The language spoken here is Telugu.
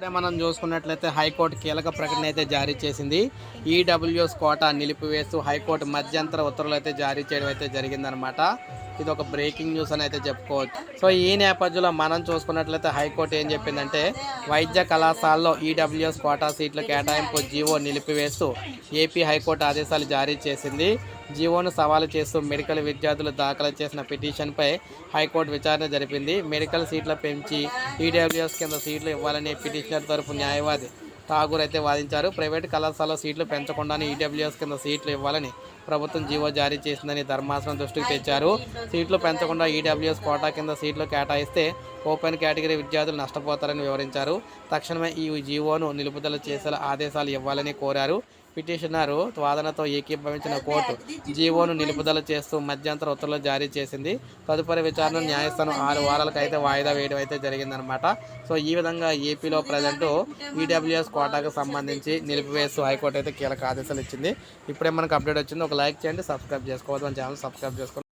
ఇప్పుడే మనం చూసుకున్నట్లయితే హైకోర్టు కీలక ప్రకటన అయితే జారీ చేసింది. ఈడబ్ల్యూఎస్ కోటా నిలిపివేస్తూ హైకోర్టు మధ్యంతర ఉత్తర్వులు అయితే జారీ చేయడం అయితే జరిగిందనమాట ఇది ఒక బ్రేకింగ్ న్యూస్ అని అయితే చెప్పుకోవచ్చు. సో ఈ నేపథ్యంలో మనం చూసుకున్నట్లయితే హైకోర్టు ఏం చెప్పిందంటే వైద్య కళాశాలలో ఈడబ్ల్యూఎస్ కోటా సీట్ల కేటాయింపు జీవో నిలిపివేస్తూ ఏపీ హైకోర్టు ఆదేశాలు జారీ చేసింది. జీవోను సవాలు చేస్తూ మెడికల్ విద్యార్థులు దాఖలు చేసిన పిటిషన్పై హైకోర్టు విచారణ జరిపింది. మెడికల్ సీట్ల పెంచి ఈడబ్ల్యూఎస్ కింద సీట్లు ఇవ్వాలని పిటిషనర్ తరపు న్యాయవాది ఠాగూర్ అయితే వాదించారు. ప్రైవేట్ కళాశాలలో సీట్లు పెంచకుండానే ఈడబ్ల్యూఎస్ కింద సీట్లు ఇవ్వాలని ప్రభుత్వం జీవో జారీ చేసిందని ధర్మాసనం దృష్టికి తెచ్చారు. సీట్లు పెంచకుండా ఈడబ్ల్యూఎస్ కోటా కింద సీట్లు కేటాయిస్తే ఓపెన్ కేటగిరీ విద్యార్థులు నష్టపోతారని వివరించారు. తక్షణమే ఈ జీవోను నిలుపుదల చేసేలా ఆదేశాలు ఇవ్వాలని కోరారు. పిటిషనర్ వాదనతో ఏకీభవించిన కోర్టు జీవోను నిలుపుదల చేస్తూ మధ్యంతర ఉత్తర్వులు జారీ చేసింది. తదుపరి విచారణ న్యాయస్థానం ఆరు వారాలకు అయితే వాయిదా వేయడం అయితే జరిగిందనమాట సో ఈ విధంగా ఏపీలో ప్రజెంట్ ఈడబ్ల్యూఎస్ కోటాకు సంబంధించి నిలిపివేస్తూ హైకోర్టు అయితే కీలక ఆదేశాలు ఇచ్చింది. ఇప్పుడే మనకు అప్డేట్ వచ్చింది. ఒక లైక్ చేయండి సబ్స్క్రైబ్ చేసుకోవద్దు మన ఛానల్ సబ్స్క్రైబ్ చేసుకోండి.